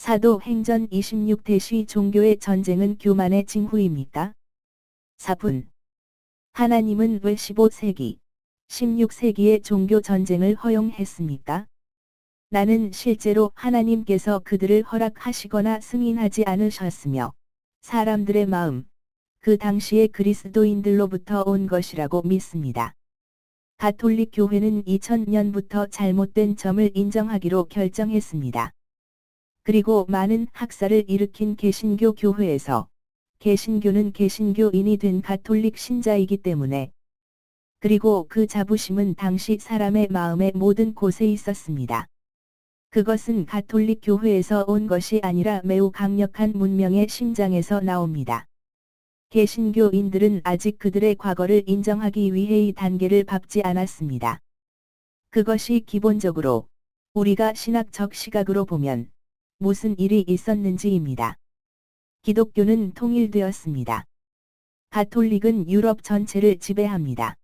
사도행전 26대시 종교의 전쟁은 교만의 징후입니까? 4분. 하나님은 왜 15세기, 16세기의 종교 전쟁을 허용했습니까? 나는 실제로 하나님께서 그들을 허락하시거나 승인하지 않으셨으며, 사람들의 마음, 그 당시의 그리스도인들로부터 온 것이라고 믿습니다. 가톨릭 교회는 2000년부터 잘못된 점을 인정하기로 결정했습니다. 그리고 많은 학살을 일으킨 개신교 교회에서 개신교는 개신교인이 된 가톨릭 신자이기 때문에 그리고 그 자부심은 당시 사람의 마음의 모든 곳에 있었습니다. 그것은 가톨릭 교회에서 온 것이 아니라 매우 강력한 문명의 심장에서 나옵니다. 개신교인들은 아직 그들의 과거를 인정하기 위해 이 단계를 밟지 않았습니다. 그것이 기본적으로 우리가 신학적 시각으로 보면 무슨 일이 있었는지입니다. 기독교는 통일되었습니다. 가톨릭은 유럽 전체를 지배합니다.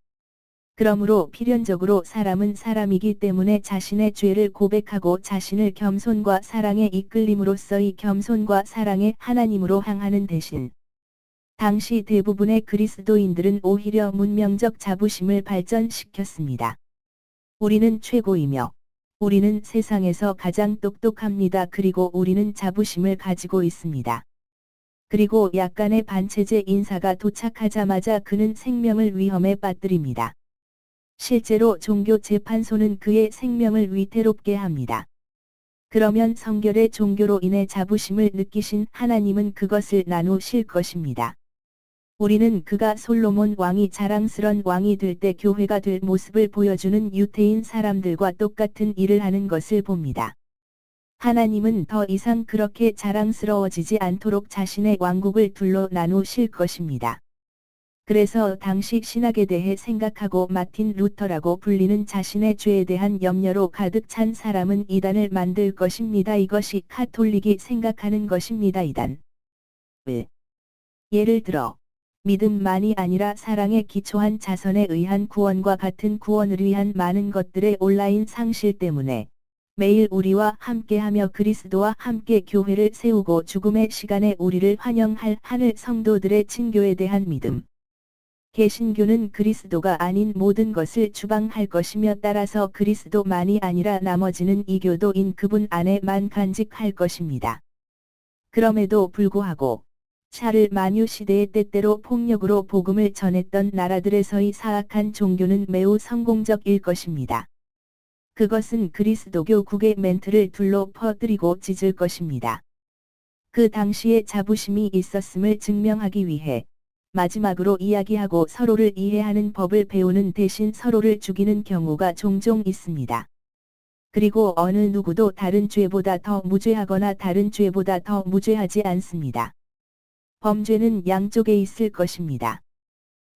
그러므로 필연적으로 사람은 사람이기 때문에 자신의 죄를 고백하고 자신을 겸손과 사랑에 이끌림으로써의 겸손과 사랑의 하나님으로 향하는 대신 당시 대부분의 그리스도인들은 오히려 문명적 자부심을 발전시켰습니다. 우리는 최고이며 우리는 세상에서 가장 똑똑합니다. 그리고 우리는 자부심을 가지고 있습니다. 그리고 약간의 반체제 인사가 도착하자마자 그는 생명을 위험에 빠뜨립니다. 실제로 종교 재판소는 그의 생명을 위태롭게 합니다. 그러면 성결의 종교로 인해 자부심을 느끼신 하나님은 그것을 나누실 것입니다. 우리는 그가 솔로몬 왕이 자랑스런 왕이 될 때 교회가 될 모습을 보여주는 유태인 사람들과 똑같은 일을 하는 것을 봅니다. 하나님은 더 이상 그렇게 자랑스러워지지 않도록 자신의 왕국을 둘로 나누실 것입니다. 그래서 당시 신학에 대해 생각하고 마틴 루터라고 불리는 자신의 죄에 대한 염려로 가득 찬 사람은 이단을 만들 것입니다. 이것이 카톨릭이 생각하는 것입니다. 이단. 왜? 예를 들어 믿음만이 아니라 사랑에 기초한 자선에 의한 구원과 같은 구원을 위한 많은 것들의 온라인 상실 때문에 매일 우리와 함께하며 그리스도와 함께 교회를 세우고 죽음의 시간에 우리를 환영할 하늘 성도들의 친교에 대한 믿음. 개신교는 그리스도가 아닌 모든 것을 주방할 것이며 따라서 그리스도만이 아니라 나머지는 이교도인 그분 안에만 간직할 것입니다. 그럼에도 불구하고 샤를 마뉴 시대의 때때로 폭력으로 복음을 전했던 나라들에서의 사악한 종교는 매우 성공적일 것입니다. 그것은 그리스도교 국의 멘트를 둘로 퍼뜨리고 찢을 것입니다. 그 당시에 자부심이 있었음을 증명하기 위해 마지막으로 이야기하고 서로를 이해하는 법을 배우는 대신 서로를 죽이는 경우가 종종 있습니다. 그리고 어느 누구도 다른 죄보다 더 무죄하거나 다른 죄보다 더 무죄하지 않습니다. 범죄는 양쪽에 있을 것입니다.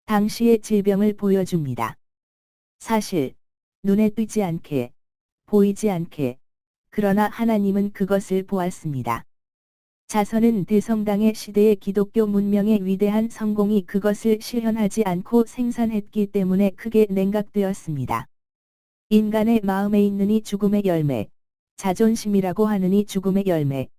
당시의 질병을 보여줍니다. 사실, 눈에 띄지 않게, 보이지 않게, 그러나 하나님은 그것을 보았습니다. 자선은 대성당의 시대의 기독교 문명의 위대한 성공이 그것을 실현하지 않고 생산했기 때문에 크게 냉각되었습니다. 인간의 마음에 있는 이 죽음의 열매, 자존심이라고 하는 이 죽음의 열매,